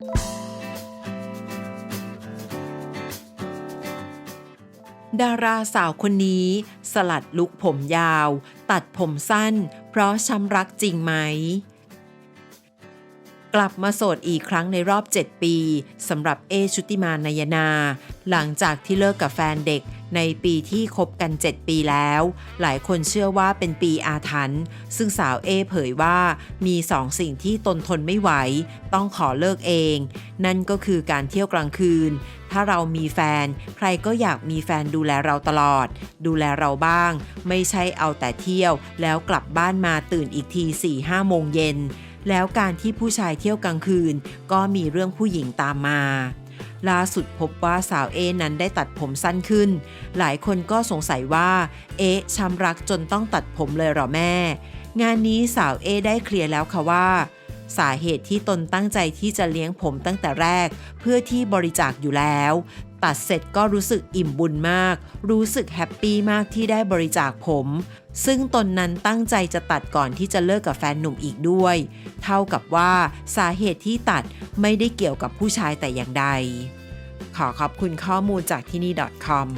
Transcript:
ดาราสาวคนนี้ สลัดลุกผมยาว ตัดผมสั้น เพราะช้ำรักจริงไหม กลับมาโสดอีกครั้งในรอบ 7 ปีสำหรับเอชุติมานายนา หลังจากที่เลิกกับแฟนเด็ก ในปีที่คบกัน 7 ปีแล้ว หลายคนเชื่อว่าเป็นปีอาถรรพ์ซึ่งสาวเอเผยว่ามีสองสิ่งที่ตนทนไม่ไหว ต้องขอเลิกเอง นั่นก็คือการเที่ยวกลางคืน ถ้าเรามีแฟน ใครก็อยากมีแฟนดูแลเราตลอด ดูแลเราบ้าง ไม่ใช่เอาแต่เที่ยว แล้วกลับบ้านมาตื่นอีกที4ี่ห้าโมงเย็นแล้วการที่ผู้ชายเที่ยวกลางคืน ก็มีเรื่องผู้หญิงตามมา ล่าสุดพบว่าสาวเอนั้นได้ตัดผมสั้นขึ้น หลายคนก็สงสัยว่า เอ๊ะช้ำรักจนต้องตัดผมเลยเหรอแม่ งานนี้สาวเอได้เคลียร์แล้วค่ะว่า สาเหตุที่ตนตั้งใจที่จะเลี้ยงผมตั้งแต่แรก เพื่อที่บริจาคอยู่แล้ว ตัดเสร็จก็รู้สึกอิ่มบุญมาก รู้สึกแฮปปี้มากที่ได้บริจาคผม ซึ่งตนนั้นตั้งใจจะตัดก่อนที่จะเลิกกับแฟนหนุ่มอีกด้วย เท่ากับว่าสาเหตุที่ตัดไม่ได้เกี่ยวกับผู้ชายแต่อย่างใด ขอขอบคุณข้อมูลจากที่นี่ .com